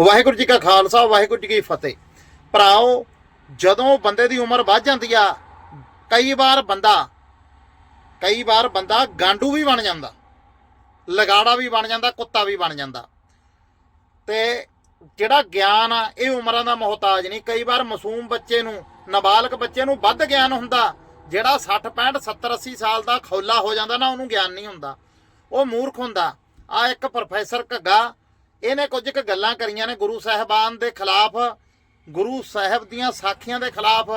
ਵਾਹਿਗੁਰੂ ਜੀ ਕਾ ਖਾਲਸਾ, ਵਾਹਿਗੁਰੂ ਜੀ ਕੀ ਫਤਿਹ। ਭਰਾਓ, ਜਦੋਂ ਬੰਦੇ ਦੀ ਉਮਰ ਵੱਧ ਜਾਂਦੀ ਆ, ਕਈ ਵਾਰ ਬੰਦਾ, ਕਈ ਵਾਰ ਬੰਦਾ ਗਾਂਡੂ ਵੀ ਬਣ ਜਾਂਦਾ, ਲਗਾੜਾ ਵੀ ਬਣ ਜਾਂਦਾ, ਕੁੱਤਾ ਵੀ ਬਣ ਜਾਂਦਾ। ਤੇ ਜਿਹੜਾ ਗਿਆਨ ਆ, ਇਹ ਉਮਰਾਂ ਦਾ ਮੁਹਤਾਜ ਨਹੀਂ। ਕਈ ਵਾਰ ਮਾਸੂਮ ਬੱਚੇ ਨੂੰ, ਨਾਬਾਲਗ ਬੱਚੇ ਨੂੰ ਵੱਧ ਗਿਆਨ ਹੁੰਦਾ, ਜਿਹੜਾ 60 65 70 80 ਸਾਲ ਦਾ ਖੌਲਾ ਹੋ ਜਾਂਦਾ ਨਾ, ਉਹਨੂੰ ਗਿਆਨ ਨਹੀਂ ਹੁੰਦਾ। ਉਹ ਮੂਰਖ ਹੁੰਦਾ। ਆ ਇੱਕ ਪ੍ਰੋਫੈਸਰ ਘੱਗਾ ਇਹਨੇ ਕੁਝ ਕੁ ਗੱਲਾਂ ਕਰੀਆਂ ਨੇ ਗੁਰੂ ਸਾਹਿਬਾਨ ਦੇ ਖਿਲਾਫ, ਗੁਰੂ ਸਾਹਿਬ ਦੀਆਂ ਸਾਖੀਆਂ ਦੇ ਖਿਲਾਫ।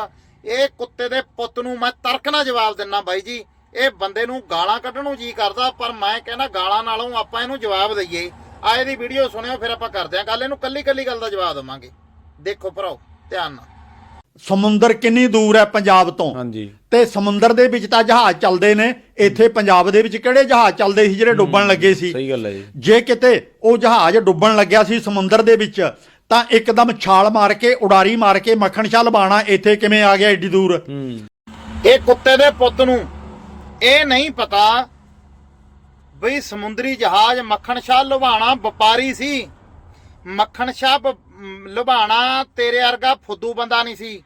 ਇਹ ਕੁੱਤੇ ਦੇ ਪੁੱਤ ਨੂੰ ਮੈਂ ਤਰਕ ਨਾਲ ਜਵਾਬ ਦਿੰਨਾ ਬਾਈ ਜੀ। ਇਹ ਬੰਦੇ ਨੂੰ ਗਾਲਾਂ ਕੱਢਣ ਨੂੰ ਜੀ ਕਰਦਾ, ਪਰ ਮੈਂ ਕਹਿੰਦਾ ਗਾਲਾਂ ਨਾਲੋਂ ਆਪਾਂ ਇਹਨੂੰ ਜਵਾਬ ਦਈਏ। ਆ ਇਹਦੀ ਵੀਡੀਓ ਸੁਣਿਓ, ਫਿਰ ਆਪਾਂ ਕਰਦੇ ਆਂ ਗੱਲ। ਇਹਨੂੰ ਕੱਲੀ ਕੱਲੀ ਗੱਲ ਦਾ ਜਵਾਬ ਦਵਾਂਗੇ। ਦੇਖੋ ਭਰਾਓ, ਧਿਆਨ ਨਾਲ। ਸਮੁੰਦਰ ਕਿੰਨੀ ਦੂਰ ਹੈ ਪੰਜਾਬ ਤੋਂ? ਹਾਂਜੀ। ਤੇ ਸਮੁੰਦਰ ਦੇ ਵਿੱਚ ਤਾਂ ਜਹਾਜ਼ ਚੱਲਦੇ ਨੇ ਇੱਥੇ ਪੰਜਾਬ ਦੇ ਵਿੱਚ ਕਿਹੜੇ ਜਹਾਜ਼ ਚੱਲਦੇ ਸੀ ਜਿਹੜੇ ਡੁੱਬਣ ਲੱਗੇ ਸੀ? ਸਹੀ ਗੱਲ ਹੈ ਜੀ। ਜੇ ਕਿਤੇ ਉਹ ਜਹਾਜ਼ ਡੁੱਬਣ ਲੱਗਿਆ ਸੀ ਸਮੁੰਦਰ ਦੇ ਵਿੱਚ ਤਾਂ ਇੱਕਦਮ ਛਾਲ ਮਾਰ ਕੇ ਉਡਾਰੀ ਮਾਰ ਕੇ ਮੱਖਣ ਸ਼ਾਹ ਲਬਾਣਾ ਇੱਥੇ ਕਿਵੇਂ ਆ ਗਿਆ ਏਡੀ ਦੂਰ? ਹੂੰ। ਇਹ ਕੁੱਤੇ ਦੇ ਪੁੱਤ ਨੂੰ ਇਹ ਨਹੀਂ ਪਤਾ ਬਈ ਸਮੁੰਦਰੀ ਜਹਾਜ਼ ਮੱਖਣ ਸ਼ਾਹ ਲੁਬਾਣਾ ਵਪਾਰੀ ਸੀ। ਮੱਖਣ ਸ਼ਾਹ ਲੁਬਾਣਾ ਤੇਰੇ ਵਰਗਾ ਫੁੱਦੂ ਬੰਦਾ ਨਹੀਂ ਸੀ।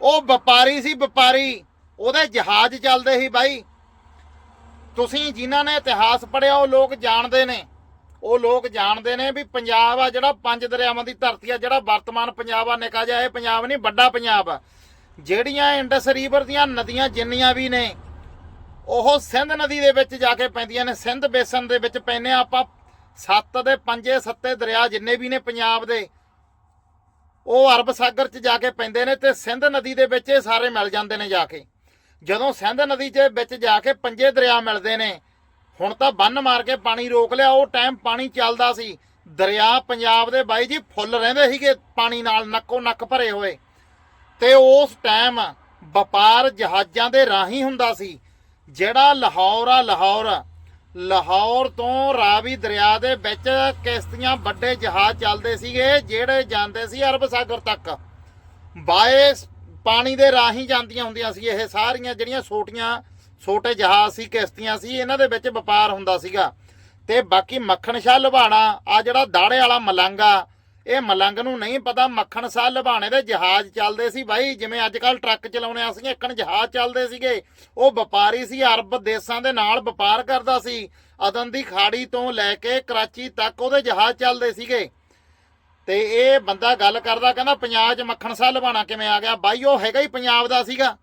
ਉਹ ਵਪਾਰੀ ਸੀ, ਵਪਾਰੀ। ਉਹਦੇ ਜਹਾਜ਼ ਚੱਲਦੇ ਸੀ ਬਾਈ। ਤੁਸੀਂ ਜਿਨ੍ਹਾਂ ਨੇ ਇਤਿਹਾਸ ਪੜ੍ਹਿਆ, ਉਹ ਲੋਕ ਜਾਣਦੇ ਨੇ। ਉਹ ਲੋਕ ਜਾਣਦੇ ਨੇ ਵੀ ਪੰਜਾਬ ਆ ਜਿਹੜਾ ਪੰਜ ਦਰਿਆਵਾਂ ਦੀ ਧਰਤੀ ਆ, ਜਿਹੜਾ ਵਰਤਮਾਨ ਪੰਜਾਬ ਆ ਨਿਕਾ ਜਿਹਾ ਇਹ ਪੰਜਾਬ ਨਹੀਂ, ਵੱਡਾ ਪੰਜਾਬ ਆ। ਜਿਹੜੀਆਂ ਇੰਡਸ ਰੀਵਰ ਦੀਆਂ ਨਦੀਆਂ ਜਿੰਨੀਆਂ ਵੀ ਨੇ, ਉਹ ਸਿੰਧ ਨਦੀ ਦੇ ਵਿੱਚ ਜਾ ਕੇ ਪੈਂਦੀਆਂ ਨੇ। ਸਿੰਧ ਬੇਸਨ ਦੇ ਵਿੱਚ ਪੈਨੇ ਆਪਾਂ ਸੱਤ ਦੇ ਪੰਜੇ ਸੱਤੇ ਦਰਿਆ ਜਿੰਨੇ ਵੀ ਨੇ ਪੰਜਾਬ ਦੇ। ਉਹ ਅਰਬ ਸਾਗਰ 'ਚ ਜਾ ਕੇ ਪੈਂਦੇ ਨੇ ਤੇ ਸਿੰਧ ਨਦੀ ਦੇ ਵਿੱਚ ਇਹ ਸਾਰੇ ਮਿਲ ਜਾਂਦੇ ਨੇ ਜਾ ਕੇ। ਜਦੋਂ ਸਿੰਧ ਨਦੀ 'ਚ ਵਿੱਚ ਜਾ ਕੇ ਪੰਜੇ ਦਰਿਆ ਮਿਲਦੇ ਨੇ, ਹੁਣ ਤਾਂ ਬੰਨ ਮਾਰ ਕੇ ਪਾਣੀ ਰੋਕ ਲਿਆ, ਉਹ ਟਾਈਮ ਪਾਣੀ ਚੱਲਦਾ ਸੀ। ਦਰਿਆ ਪੰਜਾਬ ਦੇ ਬਾਈ ਜੀ ਫੁੱਲ ਰਹਿੰਦੇ ਸੀਗੇ, ਪਾਣੀ ਨਾਲ ਨੱਕੋ ਨੱਕ ਭਰੇ ਹੋਏ। ਤੇ ਉਸ ਟਾਈਮ ਵਪਾਰ ਜਹਾਜ਼ਾਂ ਦੇ ਰਾਹੀਂ ਹੁੰਦਾ ਸੀ। ਜਿਹੜਾ ਲਾਹੌਰ ਆ, ਲਾਹੌਰ ਲਾਹੌਰ ਤੋਂ ਰਾਵੀ ਦਰਿਆ ਦੇ ਵਿੱਚ ਕਿਸ਼ਤੀਆਂ ਵੱਡੇ ਜਹਾਜ਼ ਚੱਲਦੇ ਸੀਗੇ, ਜਿਹੜੇ ਜਾਂਦੇ ਸੀ ਅਰਬ ਸਾਗਰ ਤੱਕ। ਬਾਏ ਪਾਣੀ ਦੇ ਰਾਹੀਂ ਜਾਂਦੀਆਂ ਹੁੰਦੀਆਂ ਸੀ, ਇਹ ਸਾਰੀਆਂ ਜਿਹੜੀਆਂ ਛੋਟੀਆਂ, ਛੋਟੇ ਜਹਾਜ਼ ਸੀ, ਕਿਸ਼ਤੀਆਂ ਸੀ, ਇਹਨਾਂ ਦੇ ਵਿੱਚ ਵਪਾਰ ਹੁੰਦਾ ਸੀਗਾ। ਤੇ ਬਾਕੀ ਮੱਖਣ ਸ਼ਾਹ ਲੁਬਾਣਾ ਆ ਜਿਹੜਾ ਦਾੜੇ ਵਾਲਾ ਮਲੰਗਾ ਇਹ ਮਲੰਗ ਨੂੰ ਨਹੀਂ ਪਤਾ ਮੱਖਣ ਸ਼ਾਹ ਲੁਬਾਣੇ ਦੇ ਜਹਾਜ਼ ਚੱਲਦੇ ਸੀ ਬਾਈ, ਜਿਵੇਂ ਅੱਜ ਕੱਲ ਟਰੱਕ ਚਲਾਉਣੇ ਆ ਸੀ ਇੱਕਣ ਜਹਾਜ਼ ਚੱਲਦੇ ਸੀਗੇ। ਉਹ ਵਪਾਰੀ ਸੀ, ਅਰਬ ਦੇਸ਼ਾਂ ਦੇ ਨਾਲ ਵਪਾਰ ਕਰਦਾ ਸੀ। ਅਦਨ ਦੀ ਖਾੜੀ ਤੋਂ ਲੈ ਕੇ ਕਰਾਚੀ ਤੱਕ ਉਹਦੇ ਜਹਾਜ਼ ਚੱਲਦੇ ਸੀਗੇ। ਤੇ ਇਹ ਬੰਦਾ ਗੱਲ ਕਰਦਾ, ਕਹਿੰਦਾ ਪੰਜਾਬ 'ਚ ਮੱਖਣ ਸ਼ਾਹ ਲਵਾਣਾ ਕਿਵੇਂ ਆ ਗਿਆ? ਬਾਈ, ਉਹ ਹੈਗਾ ਹੀ ਪੰਜਾਬ ਦਾ ਸੀਗਾ।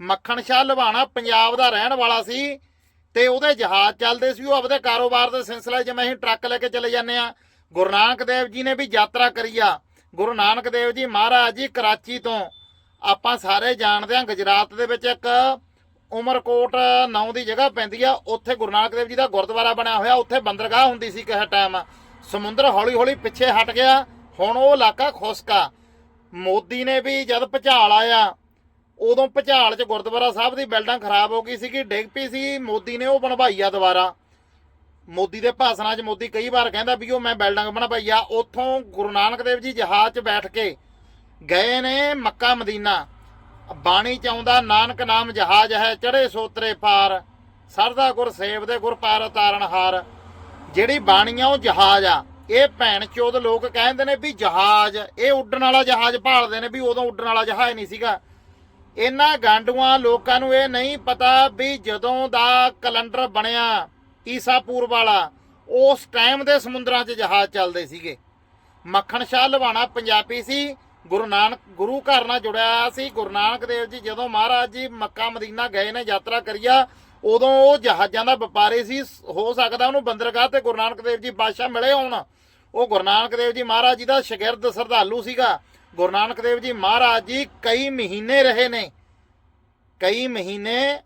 ਮੱਖਣ ਸ਼ਾਹ ਲਵਾਣਾ ਪੰਜਾਬ ਦਾ ਰਹਿਣ ਵਾਲਾ ਸੀ ਤੇ ਉਹਦੇ ਜਹਾਜ਼ ਚੱਲਦੇ ਸੀ, ਉਹ ਆਪਦੇ ਕਾਰੋਬਾਰ ਦੇ ਸਿਲਸਿਲੇ ਜਿਵੇਂ ਅਸੀਂ ਟਰੱਕ ਲੈ ਕੇ ਚਲੇ ਜਾਂਦੇ ਆ। ਗੁਰੂ ਨਾਨਕ ਦੇਵ ਜੀ ਨੇ ਵੀ ਯਾਤਰਾ ਕਰੀ ਆ। ਗੁਰੂ ਨਾਨਕ ਦੇਵ ਜੀ ਮਹਾਰਾਜ ਜੀ ਕਰਾਚੀ ਤੋਂ। ਆਪਾਂ ਸਾਰੇ ਜਾਣਦੇ ਆ ਗੁਜਰਾਤ ਦੇ ਵਿੱਚ ਇੱਕ ਉਮਰਕੋਟ ਨਾਂ ਦੀ ਜਗ੍ਹਾ ਪੈਂਦੀ ਆ। ਉੱਥੇ ਗੁਰੂ ਨਾਨਕ ਦੇਵ ਜੀ ਦਾ ਗੁਰਦੁਆਰਾ ਬਣਿਆ ਹੋਇਆ। ਉੱਥੇ ਬੰਦਰਗਾਹ ਹੁੰਦੀ ਸੀ ਕਿਸੇ ਟਾਈਮ ਸਮੁੰਦਰ ਹੌਲੀ ਹੌਲੀ ਪਿੱਛੇ ਹਟ ਗਿਆ। ਹੁਣ ਉਹ ਇਲਾਕਾ ਖੁਸ਼ਕਾ ਮੋਦੀ ਨੇ ਵੀ ਜਦ ਭਚਾਲ ਆਇਆ, ਉਦੋਂ ਭਚਾਲ 'ਚ ਗੁਰਦੁਆਰਾ ਸਾਹਿਬ ਦੀ ਬਿਲਡਿੰਗ ਖਰਾਬ ਹੋ ਗਈ ਸੀਗੀ। ਡਿੱਗ ਪਈ ਸੀ। ਮੋਦੀ ਨੇ ਉਹ ਬਣਵਾਈ ਆ ਦੁਬਾਰਾ। ਮੋਦੀ ਦੇ ਭਾਸ਼ਣਾਂ 'ਚ ਮੋਦੀ ਕਈ ਵਾਰ ਕਹਿੰਦਾ ਵੀ ਉਹ ਮੈਂ ਬਿਲਡਿੰਗ ਬਣਾ ਬਣਵਾਈ ਆ, ਉਥੋਂ ਗੁਰੂ ਨਾਨਕ ਦੇਵ ਜੀ ਜਹਾਜ਼ 'ਚ ਬੈਠ ਕੇ ਗਏ ਨੇ ਮੱਕਾ ਮਦੀਨਾ। ਬਾਣੀ ਚ ਆਉਂਦਾ, ਨਾਨਕ ਨਾਮ ਜਹਾਜ਼ ਹੈ ਚੜੇ ਸੋਤਰੇ ਪਾਰ, ਸਰਦਾ ਗੁਰ ਸੇਵ ਦੇ ਗੁਰ ਪਾਰ ਉਤਾਰਨ ਹਾਰ। ਜਿਹੜੀ ਬਾਣੀ ਆ ਉਹ ਜਹਾਜ਼ ਆ, ਇਹ ਭੈਣ ਚੋਦ ਲੋਕ ਕਹਿੰਦੇ ਨੇ ਵੀ ਜਹਾਜ਼, ਇਹ ਉੱਡਣ ਵਾਲਾ ਜਹਾਜ਼ ਭਾਲਦੇ ਨੇ ਵੀ ਉਦੋਂ ਉੱਡਣ ਵਾਲਾ ਜਹਾਜ਼ ਨਹੀਂ ਸੀਗਾ। ਇਹਨਾਂ ਗਾਂਡੂਆਂ ਲੋਕਾਂ ਨੂੰ ਇਹ ਨਹੀਂ ਪਤਾ ਵੀ ਜਦੋਂ ਦਾ ਕੈਲੰਡਰ ਬਣਿਆ ਈਸਾ ਪੂਰਵ ਵਾਲਾ ਉਸ ਟਾਈਮ ਦੇ ਸਮੁੰਦਰਾਂ 'ਚ ਜਹਾਜ਼ ਚੱਲਦੇ ਸੀਗੇ। ਮੱਖਣ ਸ਼ਾਹ ਲਵਾਣਾ ਪੰਜਾਬੀ ਸੀ। ਗੁਰੂ ਨਾਨਕ, ਗੁਰੂ ਘਰ ਨਾਲ ਜੁੜਿਆ ਹੋਇਆ ਸੀ। ਗੁਰੂ ਨਾਨਕ ਦੇਵ ਜੀ ਜਦੋਂ ਮਹਾਰਾਜ ਜੀ ਮੱਕਾ ਮਦੀਨਾ ਗਏ ਨੇ, ਯਾਤਰਾ ਕਰੀਆ, ਉਦੋਂ ਉਹ ਜਹਾਜ਼ਾਂ ਦਾ ਵਪਾਰੀ ਸੀ। ਹੋ ਸਕਦਾ ਉਹਨੂੰ ਬੰਦਰਗਾਹ ਤੇ ਗੁਰੂ ਨਾਨਕ ਦੇਵ ਜੀ ਬਾਦਸ਼ਾਹ ਮਿਲੇ ਹੋਣ। ਉਹ ਗੁਰੂ ਨਾਨਕ ਦੇਵ ਜੀ ਮਹਾਰਾਜ ਜੀ ਦਾ ਸ਼ਾਗਿਰਦ ਸਰਦਾਲੂ ਸੀਗਾ। ਗੁਰੂ ਨਾਨਕ ਦੇਵ ਜੀ ਮਹਾਰਾਜ ਜੀ ਕਈ ਮਹੀਨੇ ਰਹੇ ਨੇ। ਕਈ ਮਹੀਨੇ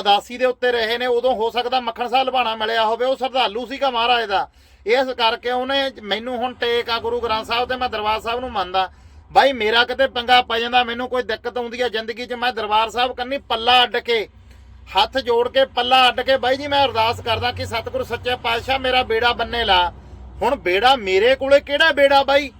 ਅਦਾਸੀ ਦੇ ਉੱਤੇ ਰਹੇ ਨੇ, ਉਦੋਂ ਹੋ ਸਕਦਾ ਮੱਖਣ ਸਾਹਿਬ ਲਵਾਣਾ ਮਿਲਿਆ ਹੋਵੇ, ਉਹ ਸਰਦਾਲੂ ਸੀਗਾ ਮਹਾਰਾਜ ਦਾ। ਇਸ ਕਰਕੇ ਉਹਨੇ ਮੈਨੂੰ ਹੁਣ ਟੇਕ ਆ ਗੁਰੂ ਗ੍ਰੰਥ ਸਾਹਿਬ ਤੇ ਮੈਂ ਦਰਬਾਰ ਸਾਹਿਬ ਨੂੰ ਮੰਨਦਾ। ਬਾਈ, ਮੇਰਾ ਕਿਤੇ ਪੰਗਾ ਪੈ ਜਾਂਦਾ, ਮੈਨੂੰ ਕੋਈ ਦਿੱਕਤ ਆਉਂਦੀ ਹੈ ਜ਼ਿੰਦਗੀ 'ਚ, ਮੈਂ ਦਰਬਾਰ ਸਾਹਿਬ ਕੰਨੀ ਪੱਲਾ ਅੱਡ ਕੇ, ਹੱਥ ਜੋੜ ਕੇ ਪੱਲਾ ਅੱਡ ਕੇ, ਬਾਈ ਜੀ, ਮੈਂ ਅਰਦਾਸ ਕਰਦਾ ਕਿ ਸਤਿਗੁਰੂ, ਸੱਚੇ ਪਾਤਸ਼ਾਹ, ਮੇਰਾ ਬੇੜਾ ਬੰਨੇ ਲਾ। ਹੁਣ ਬੇੜਾ ਮੇਰੇ ਕੋਲੇ ਕਿਹੜਾ ਬੇੜਾ ਬਾਈ?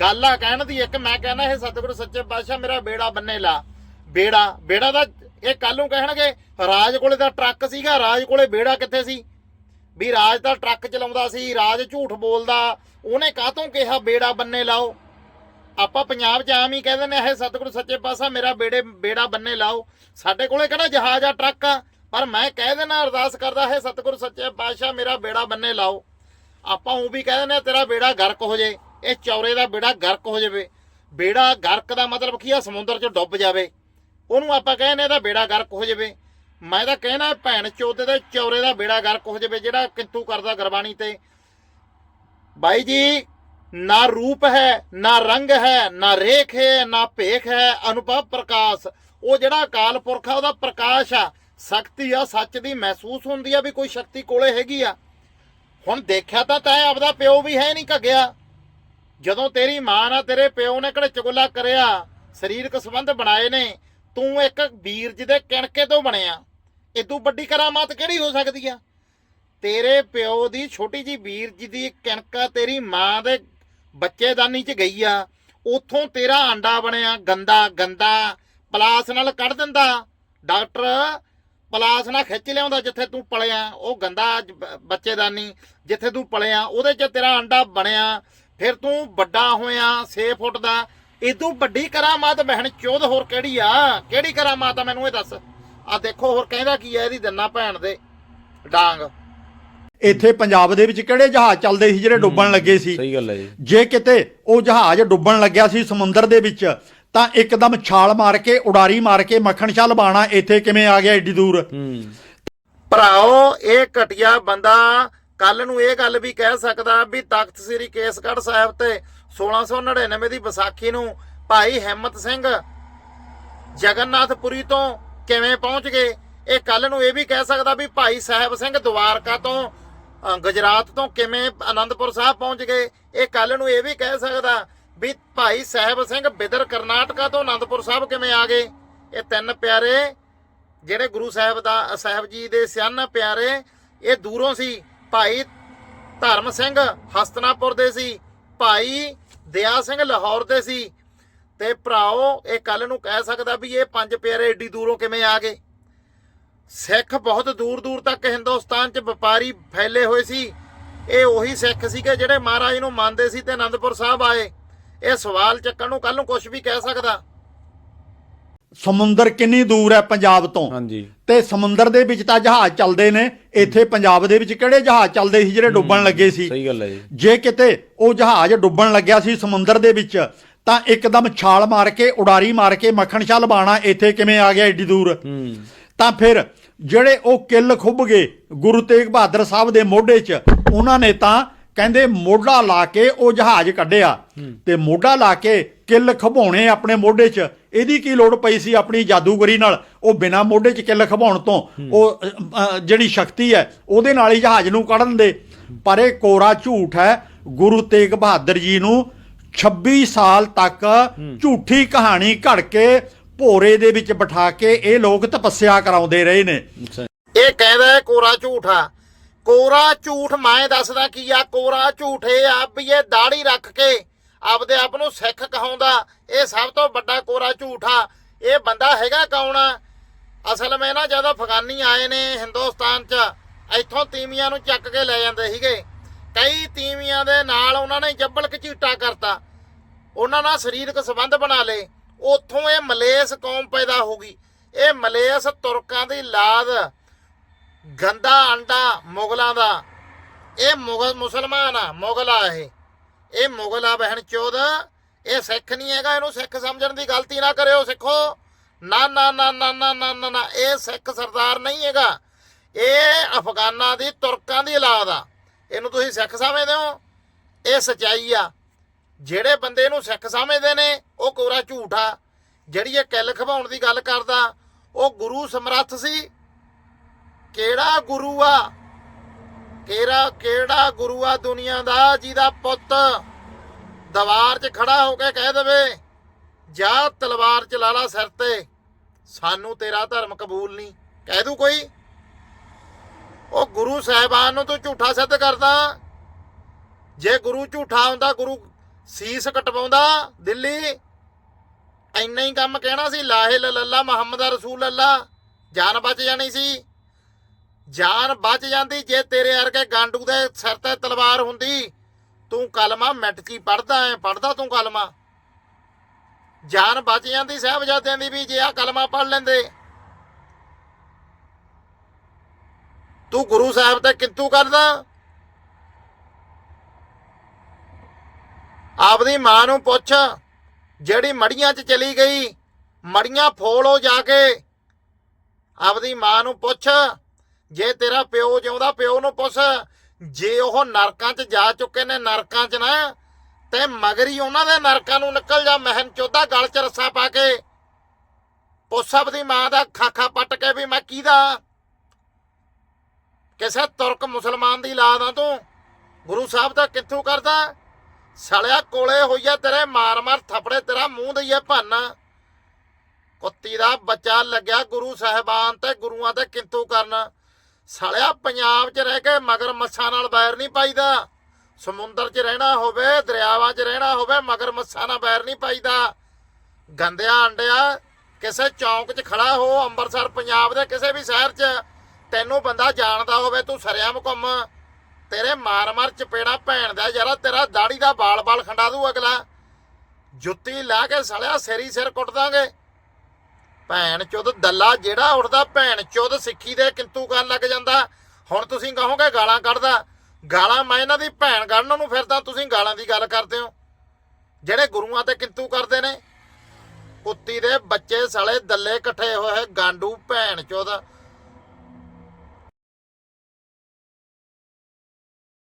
ਗੱਲ ਆ ਕਹਿਣ ਦੀ ਇੱਕ, ਮੈਂ ਕਹਿੰਦਾ ਇਹ ਸਤਿਗੁਰੂ, ਸੱਚੇ ਪਾਤਸ਼ਾਹ, ਮੇਰਾ ਬੇੜਾ ਬੰਨੇ ਲਾ। ਬੇੜਾ ਬੇੜਾ ਦਾ ਇਹ ਕੱਲ ਨੂੰ ਕਹਿਣਗੇ, ਰਾਜ ਕੋਲੇ ਤਾਂ ਟਰੱਕ ਸੀਗਾ, ਰਾਜ ਕੋਲੇ ਬੇੜਾ ਕਿੱਥੇ ਸੀ? ਵੀ ਰਾਜ ਤਾਂ ਟਰੱਕ ਚਲਾਉਂਦਾ ਸੀ, ਰਾਜ ਝੂਠ ਬੋਲਦਾ, ਉਹਨੇ ਕਾਹਤੋਂ ਕਿਹਾ ਬੇੜਾ ਬੰਨੇ ਲਾਓ? ਆਪਾਂ ਪੰਜਾਬ 'ਚ ਆਮ ਹੀ ਕਹਿੰਦੇ ਨੇ ਇਹ ਸਤਿਗੁਰੂ ਸੱਚੇ ਪਾਤਸ਼ਾਹ ਮੇਰਾ ਬੇੜੇ ਬੇੜਾ ਬੰਨੇ ਲਾਓ। ਸਾਡੇ ਕੋਲੇ ਕਿਹੜਾ ਜਹਾਜ਼ ਆ, ਟਰੱਕ? ਆ ਪਰ ਮੈਂ ਕਹਿ ਦੇਣਾ ਅਰਦਾਸ ਕਰਦਾ ਹੈ ਸਤਿਗੁਰੂ ਸੱਚੇ ਪਾਤਸ਼ਾਹ ਮੇਰਾ ਬੇੜਾ ਬੰਨੇ ਲਾਓ। ਆਪਾਂ ਉਹ ਵੀ ਕਹਿ ਦਿੰਦੇ ਆ ਤੇਰਾ ਬੇੜਾ ਗਰਕ ਹੋ ਜੇ, ਇਹ ਚੌਰੇ ਦਾ ਬੇੜਾ ਗਰਕ ਹੋ ਜਾਵੇ। ਬੇੜਾ ਗਰਕ ਦਾ ਮਤਲਬ ਕੀ ਆ, ਸਮੁੰਦਰ 'ਚ ਡੁੱਬ ਜਾਵੇ। ਉਹਨੂੰ ਆਪਾਂ ਕਹਿੰਦੇ ਇਹਦਾ ਬੇੜਾ ਗਰਕ ਹੋ ਜਾਵੇ। ਮੈਂ ਤਾਂ ਕਹਿਣਾ ਭੈਣ ਚੋਦੇ ਦੇ ਚੌਰੇ ਦਾ ਬੇੜਾ ਗਰਕ ਹੋ ਜਾਵੇ, ਜਿਹੜਾ ਕਿੰਤੂ ਕਰਦਾ ਗੁਰਬਾਣੀ ਤੇ। ਬਾਈ ਜੀ, ਨਾ ਰੂਪ ਹੈ, ਨਾ ਰੰਗ ਹੈ, ਨਾ ਰੇਖ ਹੈ, ਨਾ ਭੇਖ ਹੈ, ਅਨੁਭਵ ਪ੍ਰਕਾਸ਼। ਉਹ ਜਿਹੜਾ ਅਕਾਲ ਪੁਰਖ ਆ, ਉਹਦਾ ਪ੍ਰਕਾਸ਼ ਆ। ਸ਼ਕਤੀ ਆ, ਸੱਚ ਦੀ ਮਹਿਸੂਸ ਹੁੰਦੀ ਆ ਵੀ ਕੋਈ ਸ਼ਕਤੀ ਕੋਲੇ ਹੈਗੀ ਆ। ਹੁਣ ਦੇਖਿਆ ਤਾਂ ਤੈਂ, ਆਪਦਾ ਪਿਓ ਵੀ ਹੈ ਨਹੀਂ ਘੱਗਿਆ। ਜਦੋਂ ਤੇਰੀ ਮਾਂ ਨਾਲ ਤੇਰੇ ਪਿਓ ਨੇ ਕਿਹੜੇ ਚੁਗਲਾ ਕਰਿਆ, ਸਰੀਰਕ ਸੰਬੰਧ ਬਣਾਏ ਨੇ ਤੂੰ ਇੱਕ ਵੀਰਜ ਦੇ ਕਿਣਕੇ ਤੋਂ ਬਣਿਆ। ਇਦੋਂ ਵੱਡੀ ਕਰਾਮਾਤ ਕਿਹੜੀ ਹੋ ਸਕਦੀ ਆ? ਤੇਰੇ ਪਿਓ ਦੀ ਛੋਟੀ ਜੀ ਵੀਰ ਜੀ ਦੀ ਕਣਕਾ ਤੇਰੀ ਮਾਂ ਦੇ ਬੱਚੇਦਾਨੀ ਚ ਗਈ ਆ। ਉਥੋਂ ਤੇਰਾ ਆਂਡਾ ਬਣਿਆ, ਗੰਦਾ ਗੰਦਾ, ਪਲਾਸ ਨਾਲ ਕੱਢ ਦਿੰਦਾ। ਡਾਕਟਰ ਪਲਾਸ ਨਾਲ ਖਿੱਚ ਲਿਆਉਂਦਾ ਜਿੱਥੇ ਤੂੰ ਪਲਿਆ, ਉਹ ਗੰਦਾ ਬੱਚੇਦਾਨੀ ਜਿੱਥੇ ਤੂੰ ਪਲਿਆ, ਉਹਦੇ ਚ ਤੇਰਾ ਆਂਡਾ ਬਣਿਆ। ਫਿਰ ਤੂੰ ਵੱਡਾ ਹੋਇਆ 6 ਫੁੱਟ ਦਾ ਇਦੋਂ ਵੱਡੀ ਕਰਾਮਾਤ ਬਹਿਣ ਚੋਦ ਹੋਰ ਕਿਹੜੀ ਆ? ਕਿਹੜੀ ਕਰਾਮਾਤ ਆ ਮੈਨੂੰ ਇਹ ਦੱਸ। ਆ ਦੇਖੋ ਹੋਰ ਕਹਿੰਦਾ ਕੀ ਆ ਇਹਦੀ ਦੰਨਾ ਭੈਣ ਦੇ। ਡਾਂਗ। ਇੱਥੇ ਪੰਜਾਬ ਦੇ ਵਿੱਚ ਕਿਹੜੇ ਜਹਾਜ਼ ਚੱਲਦੇ ਸੀ ਜਿਹੜੇ ਡੁੱਬਣ ਲੱਗੇ ਸੀ? ਸਹੀ ਗੱਲ ਹੈ ਜੀ। ਜੇ ਕਿਤੇ ਉਹ ਜਹਾਜ਼ ਡੁੱਬਣ ਲੱਗਿਆ ਸੀ ਸਮੁੰਦਰ ਦੇ ਵਿੱਚ ਤਾਂ ਇੱਕਦਮ ਛਾਲ ਮਾਰ ਕੇ ਉਡਾਰੀ ਮਾਰ ਕੇ ਮੱਖਣ ਸ਼ਾਹ ਲਬਾਣਾ ਇੱਥੇ ਕਿਵੇਂ ਆ ਗਿਆ ਏਡੀ ਦੂਰ? ਭਰਾਓ ਇਹ ਘਟਿਆ ਬੰਦਾ ਕੱਲ ਨੂੰ ਇਹ ਗੱਲ ਵੀ ਕਹਿ ਸਕਦਾ ਵੀ ਤਖਤ ਸ੍ਰੀ ਕੇਸਗੜ੍ਹ ਸਾਹਿਬ ਤੇ 1699 ਦੀ ਵਿਸਾਖੀ ਨੂੰ ਭਾਈ ਹਿੰਮਤ ਸਿੰਘ ਜਗਨਨਾਥਪੁਰੀ ਤੋਂ ਕਿਵੇਂ ਪਹੁੰਚ ਗਏ? ਇਹ ਕੱਲ ਨੂੰ ਇਹ ਵੀ ਕਹਿ ਸਕਦਾ ਵੀ ਭਾਈ ਸਾਹਿਬ ਸਿੰਘ ਦੁਆਰਕਾ ਤੋਂ ਗੁਜਰਾਤ ਤੋਂ ਕਿਵੇਂ ਆਨੰਦਪੁਰ ਸਾਹਿਬ ਪਹੁੰਚ ਗਏ? ਇਹ ਕੱਲ ਨੂੰ ਇਹ ਵੀ ਕਹਿ ਸਕਦਾ ਵੀ ਭਾਈ ਸਾਹਿਬ ਸਿੰਘ ਬਿਦਰ ਕਰਨਾਟਕਾ ਤੋਂ ਆਨੰਦਪੁਰ ਸਾਹਿਬ ਕਿਵੇਂ ਆ ਗਏ? ਇਹ ਤਿੰਨ ਪਿਆਰੇ ਜਿਹੜੇ ਗੁਰੂ ਸਾਹਿਬ ਦਾ, ਸਾਹਿਬ ਜੀ ਦੇ ਸਿਆਨ ਪਿਆਰੇ, ਇਹ ਦੂਰੋਂ ਸੀ। ਭਾਈ ਧਰਮ ਸਿੰਘ ਹਸਤਨਾਪੁਰ ਦੇ ਸੀ। ਭਾਈ ਦਇਆ ਸਿੰਘ ਲਾਹੌਰ ਦੇ ਸੀ। ਤੇ ਭਰਾਓ, ਇਹ ਕੱਲ ਨੂੰ ਕਹਿ ਸਕਦਾ ਵੀ ਇਹ ਪੰਜ ਪਿਆਰੇ ਏਡੀ ਦੂਰੋਂ ਕਿਵੇਂ ਆ ਗਏ? ਸਿੱਖ ਬਹੁਤ ਦੂਰ ਦੂਰ ਤੱਕ ਹਿੰਦੁਸਤਾਨ 'ਚ ਵਪਾਰੀ ਫੈਲੇ ਹੋਏ ਸੀ। ਇਹ ਉਹੀ ਸਿੱਖ ਸੀਗੇ ਜਿਹੜੇ ਮਹਾਰਾਜ ਨੂੰ ਮੰਨਦੇ ਸੀ ਤੇ ਅਨੰਦਪੁਰ ਸਾਹਿਬ ਆਏ। ਇਹ ਸਵਾਲ ਚੱਕਣ ਨੂੰ ਕੱਲ ਨੂੰ ਕੁਝ ਵੀ ਕਹਿ ਸਕਦਾ। ਸਮੁੰਦਰ ਕਿੰਨੀ ਦੂਰ ਹੈ ਪੰਜਾਬ ਤੋਂ? ਹਾਂਜੀ। ਤੇ ਸਮੁੰਦਰ ਦੇ ਵਿੱਚ ਤਾਂ ਜਹਾਜ਼ ਚੱਲਦੇ ਨੇ ਇੱਥੇ ਪੰਜਾਬ ਦੇ ਵਿੱਚ ਕਿਹੜੇ ਜਹਾਜ਼ ਚੱਲਦੇ ਸੀ ਜਿਹੜੇ ਡੁੱਬਣ ਲੱਗੇ ਸੀ? ਸਹੀ ਗੱਲ ਹੈ ਜੀ। ਜੇ ਕਿਤੇ ਉਹ ਜਹਾਜ਼ ਡੁੱਬਣ ਲੱਗਿਆ ਸੀ ਸਮੁੰਦਰ ਦੇ ਵਿੱਚ ਤਾਂ ਇੱਕਦਮ ਛਾਲ ਮਾਰ ਕੇ ਉਡਾਰੀ ਮਾਰ ਕੇ ਮੱਖਣ ਸ਼ਾਹ ਲਬਾਣਾ ਇੱਥੇ ਕਿਵੇਂ ਆ ਗਿਆ ਏਡੀ ਦੂਰ? ਤਾਂ ਫਿਰ ਜਿਹੜੇ ਉਹ ਕਿੱਲ ਖੁੱਭ ਗਏ ਗੁਰੂ ਤੇਗ ਬਹਾਦਰ ਸਾਹਿਬ ਦੇ ਮੋਢੇ 'ਚ ਉਹਨਾਂ ਨੇ ਤਾਂ ਕਹਿੰਦੇ ਮੋਢਾ ਲਾ ਕੇ ਉਹ ਜਹਾਜ਼ ਕੱਢਿਆ। ਤੇ ਮੋਢਾ ਲਾ ਕੇ ਕਿੱਲ ਖਭਾਉਣੇ ਆਪਣੇ ਮੋਢੇ 'ਚ। ਇਹਦੀ ਕੀ ਲੋੜ ਪਈ ਸੀ ਆਪਣੀ ਜਾਦੂਗਰੀ ਨਾਲ? ਉਹ ਬਿਨਾ ਮੋਢੇ 'ਚ ਕਿੱਲ ਖਭਾਉਣ ਤੋਂ। ਉਹ ਜਿਹੜੀ ਸ਼ਕਤੀ ਹੈ ਉਹਦੇ ਨਾਲ ਹੀ ਜਹਾਜ਼ ਨੂੰ ਕੱਢਣ ਦੇ ਪਰ ਇਹ ਕੋਰਾ ਝੂਠ ਹੈ। ਗੁਰੂ ਤੇਗ ਬਹਾਦਰ ਜੀ ਨੂੰ 26 ਸਾਲ ਤੱਕ ਝੂਠੀ ਕਹਾਣੀ ਘੜ ਕੇ ਭੋਰੇ ਦੇ ਵਿੱਚ ਬਿਠਾ ਕੇ ਇਹ ਲੋਕ ਤਪੱਸਿਆ ਕਰਾਉਂਦੇ ਰਹੇ ਨੇ। ਇਹ ਕਹਿੰਦਾ ਹੈ ਕੋਰਾ ਝੂਠ ਆ। ਕੋਰਾ ਝੂਠ ਮੈਂ ਦੱਸਦਾ ਕੀ ਆ? ਕੋਰਾ ਝੂਠ ਇਹ ਆ ਵੀ ਇਹ ਦਾੜੀ ਰੱਖ ਕੇ ਆਪਦੇ ਆਪ ਨੂੰ ਸਿੱਖ ਕਹਾਉਂਦਾ, ਇਹ ਸਭ ਤੋਂ ਵੱਡਾ ਕੋਰਾ ਝੂਠ। ਆ ਇਹ ਬੰਦਾ ਹੈਗਾ ਕੌਣ ਅਸਲ ਮੈਂ ਨਾ ਜਦੋਂ ਅਫਗਾਨੀ ਆਏ ਨੇ ਹਿੰਦੁਸਤਾਨ 'ਚ, ਇੱਥੋਂ ਤੀਵੀਆਂ ਨੂੰ ਚੱਕ ਕੇ ਲੈ ਜਾਂਦੇ ਸੀਗੇ। ਕਈ ਤੀਵੀਆਂ ਦੇ ਨਾਲ ਉਹਨਾਂ ਨੇ ਜੱਬਲ ਕਚੀਟਾ ਕਰਤਾ। ਉਹਨਾਂ ਨਾਲ ਸਰੀਰਕ ਸੰਬੰਧ ਬਣਾ ਲਏ। ਉੱਥੋਂ ਇਹ ਮਲੇਸ ਕੌਮ ਪੈਦਾ ਹੋ ਗਈ। ਇਹ ਮਲੇਸ ਤੁਰਕਾਂ ਦੀ ਲਾਦ, ਗੰਦਾ ਅੰਡਾ ਮੁਗਲਾਂ ਦਾ। ਇਹ ਮੁਗਲ ਮੁਸਲਮਾਨ ਆ, ਮੁਗਲ ਆ ਇਹ। ਇਹ ਮੁਗਲ ਆ ਬਹਿਣ ਚੋਦ। ਇਹ ਸਿੱਖ ਨਹੀਂ ਹੈਗਾ, ਇਹਨੂੰ ਸਿੱਖ ਸਮਝਣ ਦੀ ਗਲਤੀ ਨਾ ਕਰਿਓ ਸਿੱਖੋ। ਨਾ ਨਾ ਨਾ ਨਾ ਨਾ ਨਾ ਨਾ ਇਹ ਸਿੱਖ ਸਰਦਾਰ ਨਹੀਂ ਹੈਗਾ। ਇਹ ਅਫਗਾਨਾਂ ਦੀ, ਤੁਰਕਾਂ ਦੀ ਔਲਾਦ ਆ। ਇਹਨੂੰ ਤੁਸੀਂ ਸਿੱਖ ਸਮਝਦੇ ਹੋ? ਇਹ ਸਚਾਈ ਆ। ਜਿਹੜੇ ਬੰਦੇ ਇਹਨੂੰ ਸਿੱਖ ਸਮਝਦੇ ਨੇ, ਉਹ ਕੋਰਾ ਝੂਠ ਆ। ਜਿਹੜੀ ਇਹ ਕਿੱਲ ਖਵਾਉਣ ਦੀ ਗੱਲ ਕਰਦਾ, ਉਹ ਗੁਰੂ ਸਮਰੱਥ ਸੀ। ਕਿਹੜਾ ਗੁਰੂ ਆ? ਕਿਹੜਾ ਕਿਹੜਾ ਗੁਰੂ ਆ ਦੁਨੀਆ ਦਾ ਜਿਹਦਾ ਪੁੱਤ ਦੀਵਾਰ 'ਚ ਖੜਾ ਹੋ ਕੇ ਕਹਿ ਦੇਵੇ, ਜਾ ਤਲਵਾਰ ਚਲਾ ਲਾ ਸਿਰ ਤੇ, ਸਾਨੂੰ ਤੇਰਾ ਧਰਮ ਕਬੂਲ ਨਹੀਂ। ਕਹਿ ਦੂ ਕੋਈ? ਉਹ ਗੁਰੂ ਸਾਹਿਬਾਨ ਨੂੰ ਤੂੰ ਝੂਠਾ ਸਿੱਧ ਕਰਦਾ। ਜੇ ਗੁਰੂ ਝੂਠਾ ਹੁੰਦਾ, ਗੁਰੂ ਸੀਸ ਕਟਵਾਉਂਦਾ ਦਿੱਲੀ, ਇੰਨਾ ਹੀ ਕੰਮ ਕਹਿਣਾ ਸੀ, ਲਾਹੇ ਇਲੱਲਾ ਮੁਹੰਮਦ ਰਸੂਲ ਅੱਲਾ ਜਾਨ ਬਚ ਜਾਣੀ ਸੀ। ਜਾਨ ਬਚ ਜਾਂਦੀ ਜੇ ਤੇਰੇ ਵਰਗੇ ਗਾਂਡੂ ਦੇ ਸਿਰ ਤੇ ਤਲਵਾਰ ਹੁੰਦੀ। ਤੂੰ ਕਲਮਾ ਮਿੰਟ 'ਚ ਹੀ ਪੜਦਾ ਐ ਪੜਦਾ ਤੂੰ ਕਲਮਾ। ਜਾਨ ਬਚ ਜਾਂਦੀ ਸਾਹਿਬਜ਼ਾਦਿਆਂ ਦੀ ਵੀ ਜੇ ਆ ਕਲਮਾ ਪੜ ਲੈਂਦੇ। ਤੂੰ ਗੁਰੂ ਸਾਹਿਬ ਤੇ ਕਿੰਤੂ ਕਰਦਾ? ਆਪਦੀ ਮਾਂ ਨੂੰ ਪੁੱਛ, ਜਿਹੜੀ ਮੜੀਆਂ 'ਚ ਚਲੀ ਗਈ, ਮੜੀਆਂ ਫੋਲੋ ਜਾ ਕੇ। ਆਪਦੀ ਮਾਂ ਨੂੰ ਪੁੱਛ ਜੇ ਤੇਰਾ ਪਿਓ ਜਿਉਂਦਾ, ਪਿਓ ਨੂੰ ਪੁੱਛ, ਜੇ ਉਹ ਨਰਕਾਂ 'ਚ ਜਾ ਚੁੱਕੇ ਨੇ, ਨਰਕਾਂ 'ਚ ਨਾ, ਤੇ ਮਗਰੀ ਉਹਨਾਂ ਦੇ ਨਰਕਾਂ ਨੂੰ ਨਿਕਲ ਜਾ, ਮਹਿਨ ਚੋਦਾ ਗਲ 'ਚ ਰੱਸਾ ਪਾ ਕੇ। ਪੁੱਛ ਦੀ ਮਾਂ ਦਾ ਖਾਖਾ ਪੱਟ ਕੇ ਵੀ ਮੈਂ ਕਿਹਦਾ? ਕਿਸੇ ਤੁਰਕ ਮੁਸਲਮਾਨ ਦੀ ਲਾਦ ਆ ਤੂੰ? ਗੁਰੂ ਸਾਹਿਬ ਦਾ ਕਿੱਥੋਂ ਕਰਦਾ? ਸਲਿਆ ਕੋਲੇ ਹੋਈਆ ਤੇਰੇ ਮਾਰ ਮਾਰ ਥਪੜੇ ਤੇਰਾ ਮੂੰਹ ਦਈਏ ਭੰਨ। ਕੁੱਤੀ ਦਾ ਬੱਚਾ ਲੱਗਿਆ ਗੁਰੂ ਸਾਹਿਬਾਨ ਤੇ ਗੁਰੂਆਂ ਤੇ ਕਿੰਤੂ ਕਰਨ? ਸਾਲਿਆ ਪੰਜਾਬ 'ਚ ਰਹਿ ਕੇ ਮਗਰ ਮੱਛਾਂ ਨਾਲ ਬੈਰ ਨਹੀਂ ਪਾਈਦਾ। ਸਮੁੰਦਰ 'ਚ ਰਹਿਣਾ ਹੋਵੇ, ਦਰਿਆਵਾਂ 'ਚ ਰਹਿਣਾ ਹੋਵੇ, ਮਗਰ ਮੱਛਾਂ ਨਾਲ ਬੈਰ ਨਹੀਂ ਪਾਈਦਾ। ਗੰਦਿਆ ਅੰਡਿਆ, ਕਿਸੇ ਚੌਂਕ 'ਚ ਖੜਾ ਹੋ, ਅੰਮ੍ਰਿਤਸਰ, ਪੰਜਾਬ ਦੇ ਕਿਸੇ ਵੀ ਸ਼ਹਿਰ 'ਚ, ਤੈਨੂੰ ਬੰਦਾ ਜਾਣਦਾ ਹੋਵੇ, ਤੂੰ ਸਰਿਆਮ ਘੁੰਮ ਤੇਰੇ ਮਾਰ ਮਾਰ ਚਪੇੜਾ ਭੈਣ ਦਾ ਯਾਰਾ, ਤੇਰਾ ਦਾੜੀ ਦਾ ਬਾਲ ਬਾਲ ਖੰਡਾ ਦੂ ਅਗਲਾ। ਜੁੱਤੀ ਲਾ ਕੇ ਸਲਿਆ ਸਿਰੀ ਸਿਰ ਕੁੱਟ ਦਾਂਗੇ। ਭੈਣ ਚੁੱਦ ਦੱਲਾ ਜਿਹੜਾ ਉੱਠਦਾ ਭੈਣ ਚੁੱਦ ਸਿੱਖੀ ਦੇ ਕਿੰਤੂ ਕਰਨ ਲੱਗ ਜਾਂਦਾ। ਹੁਣ ਤੁਸੀਂ ਕਹੋਗੇ ਗਾਲਾਂ ਕੱਢਦਾ। ਗਾਲਾਂ ਮੈਂ ਇਹਨਾਂ ਦੀ ਭੈਣ ਕੱਢਣ ਨੂੰ ਫਿਰਦਾ, ਤੁਸੀਂ ਗਾਲਾਂ ਦੀ ਗੱਲ ਕਰਦੇ ਹੋ। ਜਿਹੜੇ ਗੁਰੂਆਂ ਤੇ ਕਿੰਤੂ ਕਰਦੇ ਨੇ। ਕੁੱਤੀ ਦੇ ਬੱਚੇ ਸਾਲੇ ਦੱਲੇ ਇਕੱਠੇ ਹੋਏ ਗਾਂਡੂ, ਭੈਣ ਚੁੱਦ